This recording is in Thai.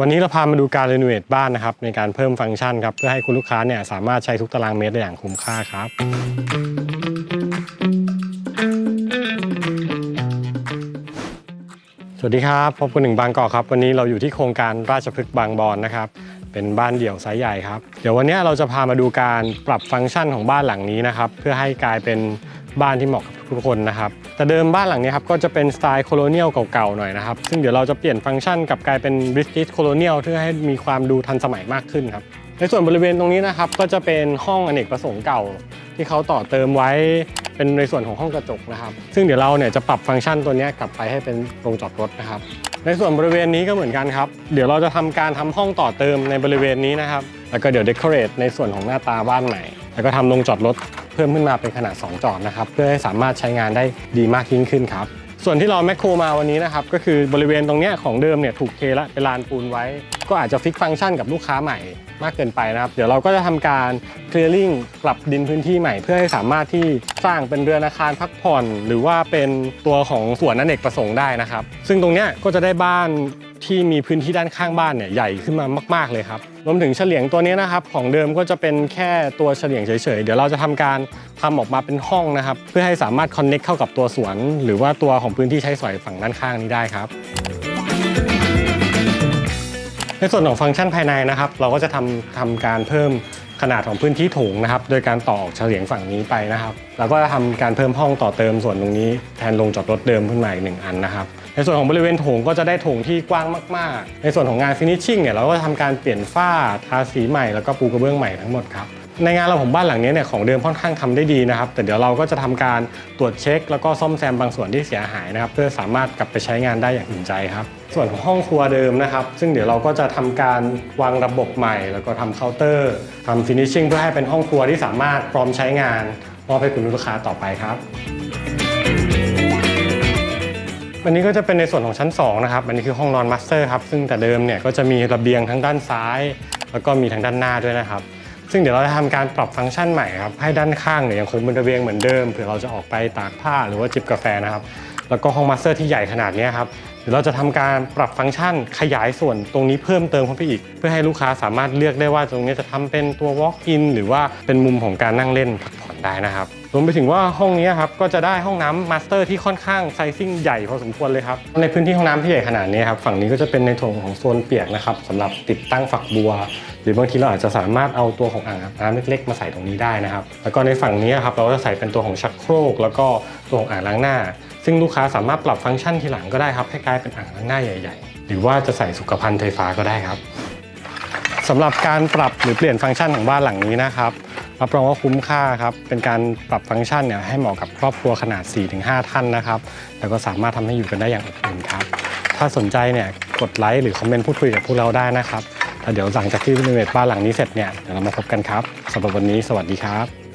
วันนี้เราพามาดูการรีโนเวทบ้านนะครับในการเพิ่มฟังก์ชันครับเพื่อให้คุณลูกค้าเนี่ยสามารถใช้ทุกตารางเมตรได้อย่างคุ้มค่าครับสวัสดีครับพบกันหนึ่งบางกอกครับ วันนี้เราอยู่ที่โครงการราชพฤกษ์บางบอนนะครับ เป็นบ้านเดี่ยวไซส์ใหญ่ครับ เดี๋ยววันนี้เราจะพามาดูการปรับฟังก์ชันของบ้านหลังนี้นะครับ เพื่อให้กลายเป็นบ้านที่เหมาะกับทุกคนนะครับ แต่เดิมบ้านหลังนี้ครับก็จะเป็นสไตล์โคโลเนียลเก่าๆหน่อยนะครับ ซึ่งเดี๋ยวเราจะเปลี่ยนฟังก์ชันกับกลายเป็นบริติชโคโลเนียลเพื่อให้มีความดูทันสมัยมากขึ้นครับในส่วนบริเวณตรงนี้นะครับก็จะเป็นห้องอเนกประสงค์เก่า ที่เขาต่อเติมไว้เป็นในส่วนของห้องกระจกนะครับ ซึ่งเดี๋ยวเราเนี่ยจะปรับฟังก์ชันตัวนี้กลับไปให้เป็นโรงจอดรถนะครับ ในส่วนบริเวณนี้ก็เหมือนกันครับ เดี๋ยวเราจะทำการทำห้องต่อเติมในบริเวณนี้นะครับ แล้วก็เดี๋ยวเดคอเรทในส่วนของหน้าตาบ้านใหม่ แล้วก็ทำโรงจอดรถ พิ่มขึ้นมาเป็นขนาด 2 จอดนะครับเพื่อให้สามารถใช้งานได้ดีมากยิ่งขึ้นครับส่วนที่เราแมคโครมาวันนี้นะครับก็คือบริเวณตรงเนี้ยของเดิมเนี่ยถูกเทละเป็นลานปูนไว้ ก็อาจจะฟิกฟังก์ชันกับลูกค้าใหม่มากเกินไปนะครับ เดี๋ยวเราก็จะทำการ clearing ปรับดินพื้นที่ใหม่ เพื่อให้สามารถที่สร้างเป็นเรือนอาคารพักผ่อน หรือว่าเป็นตัวของสวนอเนกประสงค์ได้นะครับ ซึ่งตรงเนี้ยก็จะได้บ้าน ที่มีพื้นที่ด้านข้างบ้านเนี่ยใหญ่ขึ้นมามาก ๆเลยครับรวมถึงเฉลียงตัวนี้นะครับของเดิมก็จะเป็นแค่ตัวเฉลียงเฉยๆ เดี๋ยวเราจะทำการทำออกมาเป็นห้องนะครับเพื่อให้สามารถ connect เข้ากับตัวสวน หรือว่าตัวของพื้นที่ใช้สอยฝั่งด้านข้างนี้ได้ครับในส่วนของฟังก์ชันภายในนะครับ เราก็จะทำทำการเพิ่มขนาดของพื้นที่โถงนะครับ โดยการต่อออกเฉลียงฝั่งนี้ไปนะครับ แล้วก็จะทำการเพิ่มห้องต่อเติมส่วนตรงนี้แทนลงจอดรถเดิมขึ้นมาอีกหนึ่งอันนะครับ ในส่วนของบริเวณโถงก็จะได้โถงที่กว้างมาก ๆ ในส่วนของงานฟินิชชิ่งเนี่ยเราก็จะทำการเปลี่ยนฝ้าทาสีใหม่แล้วก็ปูกระเบื้องใหม่ทั้งหมดครับในงานเราผมบ้านหลังนี้เนี่ยของเดิมค่อนข้างทำได้ดีนะครับ แต่เดี๋ยวเราก็จะทำการตรวจเช็ค แล้วก็ซ่อมแซมบางส่วนที่เสียหายนะครับ เพื่อสามารถกลับไปใช้งานได้อย่างอุ่นใจครับ ส่วนของห้องครัวเดิมนะครับ ซึ่งเดี๋ยวเราก็จะทำการวางระบบใหม่ แล้วก็ทำเคาน์เตอร์ทำฟินิชชิ่งเพื่อให้เป็นห้องครัวที่สามารถพร้อมใช้งานมอบให้คุณลูกค้าต่อไปครับ อันนี้ก็จะเป็นในส่วนของชั้น2นะครับ อันนี้คือห้องนอนมาสเตอร์ครับ ซึ่งแต่เดิมเนี่ยก็จะมีระเบียงทั้งด้านซ้าย แล้วก็มีทางด้านหน้าด้วยนะครับ ซึ่งเดี๋ยวเราจะทำการปรับฟังก์ชันใหม่ครับ ให้ด้านข้างเนี่ยยังคงเป็นระเบียงเหมือนเดิม เผื่อเราจะออกไปตากผ้าหรือว่าจิบกาแฟนะครับ แล้วก็ห้องมาสเตอร์ที่ใหญ่ขนาดนี้ครับเดี๋ยวเราจะทำการปรับฟังก์ชันขยายส่วนตรงนี้เพิ่มเติมเข้าไปอีก เพื่อให้ลูกค้าสามารถเลือกได้ว่าตรงนี้จะทำเป็นตัว walk in หรือว่าเป็นมุมของการนั่งเล่นพักผ่อนได้นะครับรวมไปถึงว่าห้องนี้ครับก็จะได้ห้องน้ำมาสเตอร์ที่ค่อนข้างไซซิ่งใหญ่พอสมควรเลยครับในพื้นที่ห้องน้ำที่ใหญ่ขนาดนี้ครับฝั่งนี้ก็จะเป็นในโถงของโซนเปียกนะครับสำหรับติดตั้งฝักบัว หรือบางทีเราอาจจะสามารถเอาตัวของอ่างอาบน้ำเล็กๆ มาใส่ตรงนี้ได้นะครับแล้วก็ในฝั่งนี้ครับเราจะใส่เป็นตัวของชักโครก แล้วก็ตัวของอ่างล้างหน้า ซึ่งลูกค้าสามารถปรับฟังก์ชันทีหลังก็ได้ครับ ให้กลายเป็นอ่างล้างหน้าใหญ่ ๆ หรือว่าจะใส่สุขภัณฑ์ไฟฟ้าก็ได้ครับสำหรับการปรับหรือเปลี่ยนฟังก์ชันของบ้านหลังนี้นะครับรับรองว่าคุ้มค่าครับ เป็นการปรับฟังก์ชันเนี่ยให้เหมาะกับครอบครัวขนาด 4-5 ท่านนะครับ แล้วก็สามารถทำให้อยู่กันได้อย่างอบอุ่นครับ ถ้าสนใจเนี่ยกดไลค์หรือคอมเมนต์พูดคุยกับพวกเราได้นะครับแล้วเดี๋ยวหลังจากที่รีโนเวทบ้านหลังนี้เสร็จเนี่ยเดี๋ยวเรามาพบกันครับสำหรับวันนี้สวัสดีครับ